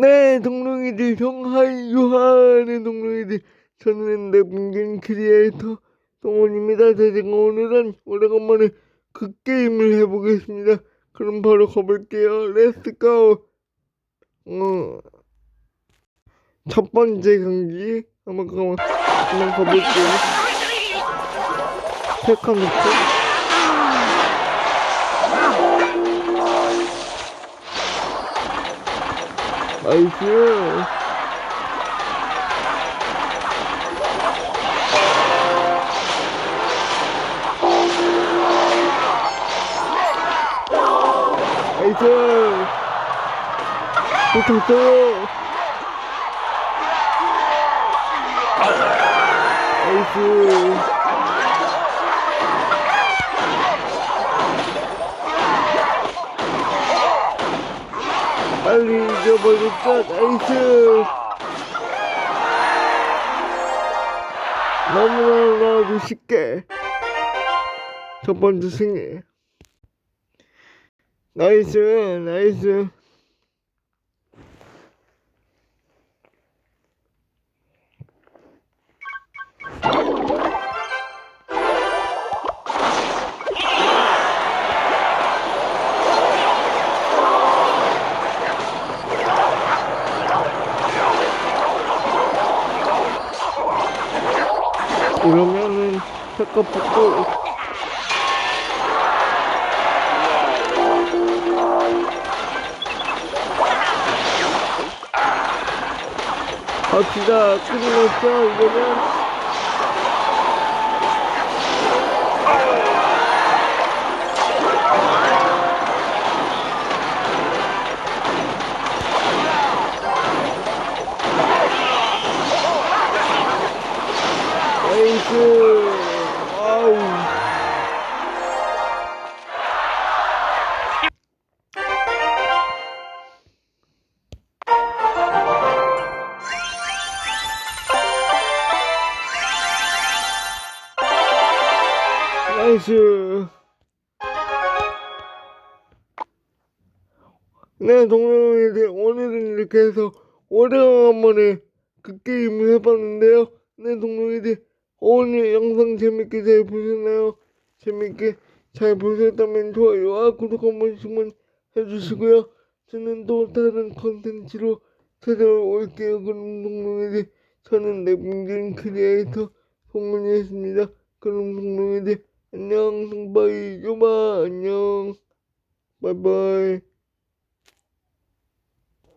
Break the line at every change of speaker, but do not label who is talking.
네, 동룡이들, 정하이, 유하는 동룡이들. 저는 내분긴 크리에이터 동원입니다. 제가 오늘은 오래간만에 그 게임을 해보겠습니다. 그럼 바로 가볼게요. 렛츠고! 어, 첫 번째 경기 한번 가, 가볼게요. 놓 고. 나이스. 나이스. 붙었어요. 나이스. 빨리 잊어버렸다. 나이스. 너무나도 쉽게 첫 번째 승리. 나이스, 나이스. 이러면은 잠깐 붙고. 갑시다 큰일 났어 이러면 에이스 아우 나이스. 네 동료들 오늘은 이렇게 해서 오래간만에 그 게임을 해봤는데요. 네 동료들 오늘 영상 재밌게 잘 보셨나요? 재밌게 잘 보셨다면 좋아요와 구독 한 번씩만 해주시고요. 저는 또 다른 컨텐츠로 찾아올게요. 그럼 동료들 저는 내분진 크리에이터 송문이었습니다. 그럼 동료들 안녕 바이 요바 안녕. 바이바이